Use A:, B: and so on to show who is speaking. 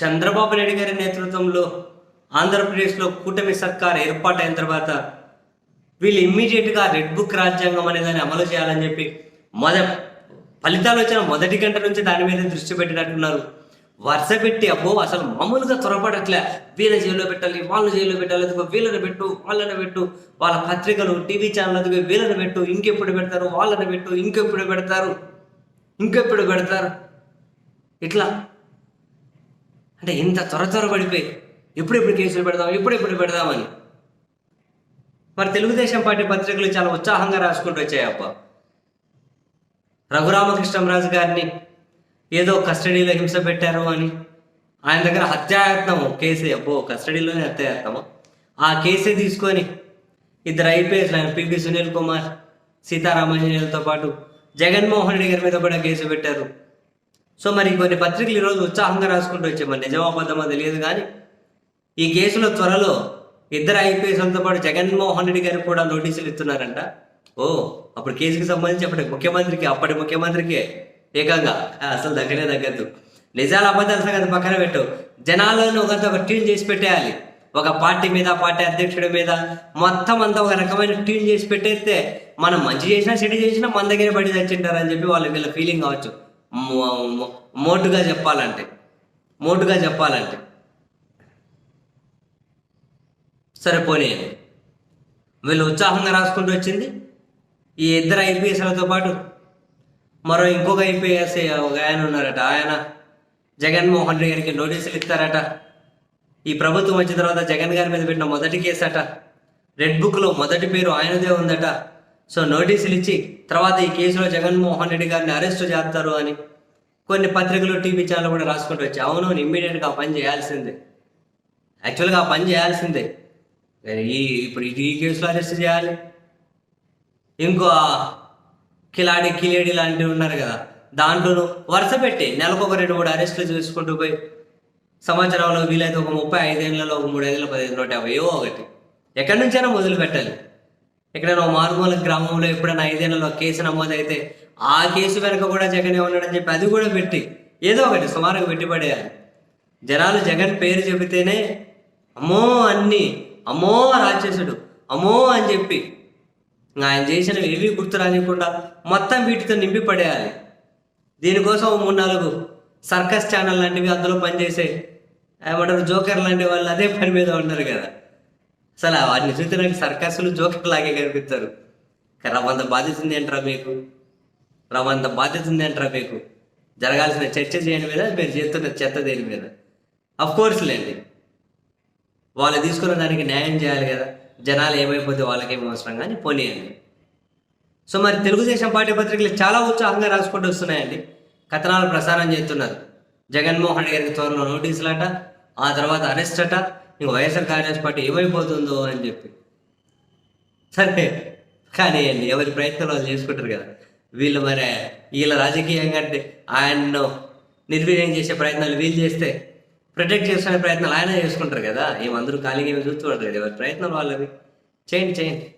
A: చంద్రబాబు నాయుడు గారి నేతృత్వంలో ఆంధ్రప్రదేశ్లో కూటమి సర్కార్ ఏర్పాటైన తర్వాత వీళ్ళు ఇమ్మీడియట్గా రెడ్ బుక్ రాజ్యాంగం అనే దాన్ని అమలు చేయాలని చెప్పి మొద ఫలితాలు వచ్చిన మొదటి గంట నుంచి దాని మీద దృష్టి పెట్టినట్టున్నారు. వరుస పెట్టి అబ్బో అసలు మామూలుగా త్వరపడట్లే వీళ్ళ జైల్లో పెట్టాలి వాళ్ళ జైల్లో పెట్టాలి అదిగో వీళ్ళని పెట్టు వాళ్ళని పెట్టు వాళ్ళ పత్రికలు టీవీ ఛానల్ అదిగో వీళ్ళని పెట్టు ఇంకెప్పుడు పెడతారు వాళ్ళని పెట్టు ఇంకెప్పుడు పెడతారు ఇంకెప్పుడు పెడతారు. ఇట్లా అంటే ఇంత త్వర త్వర పడిపోయి ఎప్పుడెప్పుడు కేసులు పెడదాం ఎప్పుడెప్పుడు పెడదామని. మరి తెలుగుదేశం పార్టీ పత్రికలు చాలా ఉత్సాహంగా రాసుకుంటూ వచ్చాయి అబ్బా. రఘురామకృష్ణరాజు గారిని ఏదో కస్టడీలో హింస పెట్టారు అని ఆయన దగ్గర హత్యాయత్నము కేసీ అబ్బో కస్టడీలోనే హత్యాయత్నము ఆ కేసే తీసుకొని ఇద్దరు ఐపీఎస్ ఆయన పివి సునీల్ కుమార్ సీతారామాంజనేయులతో పాటు జగన్మోహన్ రెడ్డి గారి మీద కూడా కేసు పెట్టారు. సో మరి కొన్ని పత్రికలు ఈరోజు ఉత్సాహంగా రాసుకుంటూ వచ్చాయి మరి నిజమాబద్ధమో తెలియదు కానీ ఈ కేసులో త్వరలో ఇద్దరు ఐపీఎస్లతో పాటు జగన్మోహన్ రెడ్డి గారికి కూడా నోటీసులు ఇస్తున్నారంట. ఓ అప్పుడు కేసుకి సంబంధించి అప్పటి ముఖ్యమంత్రికి అప్పటి ముఖ్యమంత్రికి ఏకంగా. అసలు దగ్గరే తగ్గద్దు. నిజాలు అబద్ధాలు సంగతి పక్కన పెట్టు. జనాలను ఒకరితో ఒక ట్యూన్ చేసి పెట్టేయాలి. ఒక పార్టీ మీద పార్టీ అధ్యక్షుడి మీద మొత్తం అంతా ఒక రకమైన ట్యూన్ చేసి పెట్టేస్తే మనం మంచి చేసినా చెడు చేసినా మన దగ్గరే పడి తెచ్చింటారని చెప్పి వాళ్ళకి వీళ్ళ ఫీలింగ్ కావచ్చు. మోటుగా చెప్పాలంటే మోటుగా చెప్పాలంటే. సరే పోనీయండి వీళ్ళు ఉత్సాహంగా రాసుకుంటూ వచ్చింది. ఈ ఇద్దరు ఐపీఎస్లతో పాటు మరో ఇంకొక ఐపీఎస్ ఒక ఆయన ఉన్నారట. ఆయన జగన్మోహన్ రెడ్డి గారికి నోటీసులు ఇస్తారట. ఈ ప్రభుత్వం వచ్చిన తర్వాత జగన్ గారి మీద పెట్టిన మొదటి కేసు అట రెడ్ బుక్లో మొదటి పేరు ఆయనదే ఉందట. సో నోటీసులు ఇచ్చి తర్వాత ఈ కేసులో జగన్మోహన్ రెడ్డి గారిని అరెస్ట్ చేస్తారు అని కొన్ని పత్రికలు టీవీ ఛానల్ కూడా రాసుకుంటూ వచ్చి అవును ఇమ్మీడియట్గా ఆ పని చేయాల్సిందే. యాక్చువల్గా ఆ పని చేయాల్సిందే. ఈ ఇప్పుడు ఇది ఈ కేసులో అరెస్ట్ చేయాలి. ఇంకో కిలాడి కిలేడి లాంటివి ఉన్నారు కదా దాంట్లోనూ వరుస పెట్టి నెలకొక రెండు మూడు అరెస్టులు చేసుకుంటూ పోయి సంవత్సరంలో వీలైతే ఒక ముప్పై ఐదేళ్ళలో ఒక మూడు ఐదేళ్ళ పదిహేను నూట యాభై ఏవో ఒకటి. ఎక్కడి నుంచైనా మొదలు పెట్టాలి ఎక్కడైనా మారుమూల గ్రామంలో ఎప్పుడైనా ఐదేళ్ళలో కేసు నమోదైతే ఆ కేసు వెనక కూడా జగనే ఉన్నాడని చెప్పి అది కూడా పెట్టి ఏదో ఒకటి సుమారుగా పెట్టి పడేయాలి జనాలు జగన్ పేరు చెబితేనే అమ్మో అన్ని అమ్మో రాక్షసుడు అమ్మో అని చెప్పి ఆయన చేసినవి ఏవి గుర్తు రానికుండా మొత్తం వీటితో నింపి పడేయాలి. దీనికోసం మూడు నాలుగు సర్కస్ ఛానల్ లాంటివి అందులో పనిచేసే ఏమంటారు జోకర్ లాంటి వాళ్ళు అదే పని మీద ఉన్నారు కదా. అసలు వాటిని చూస్తే నాకు సర్కస్లు జోకర్ లాగే కనిపిస్తారు. రవంత బాధ్యత ఉంది ఏంట్రా మీకు? రవంత బాధ్యత ఉంది ఏంట్రా మీకు? జరగాల్సిన చర్చ చేయని మీద మీరు చేస్తున్న చెత్త దేని మీద? అఫ్ కోర్స్ లేండి. వాళ్ళు తీసుకున్న దానికి న్యాయం చేయాలి కదా. జనాలు ఏమైపోతే వాళ్ళకేం అవసరం కానీ పోనీయండి. సో మరి తెలుగుదేశం పార్టీ పత్రికలు చాలా ఉత్సాహంగా రాసుకుంటూ వస్తున్నాయండి. కథనాలు ప్రసారం చేస్తున్నారు. జగన్మోహన్ రెడ్డి గారికి త్వరలో నోటీసులు అట ఆ తర్వాత అరెస్ట్ అట. ఇంక వైఎస్ఆర్ కాంగ్రెస్ పార్టీ ఏమైపోతుందో అని చెప్పి. సరే కానీ ఎవరి ప్రయత్నాలు వాళ్ళు చేసుకుంటారు కదా. వీళ్ళు మరి వీళ్ళ రాజకీయంగా అంటే ఆయన్ను నిర్వీర్యం చేసే ప్రయత్నాలు వీళ్ళు చేస్తే ప్రొటెక్ట్ చేసుకునే ప్రయత్నాలు ఆయన చేసుకుంటారు కదా. ఏమందరూ ఖాళీగా ఏమి చూస్తూ ఉంటారు కదా. ఎవరి ప్రయత్నాలు వాళ్ళవి. చేయండి చేయండి.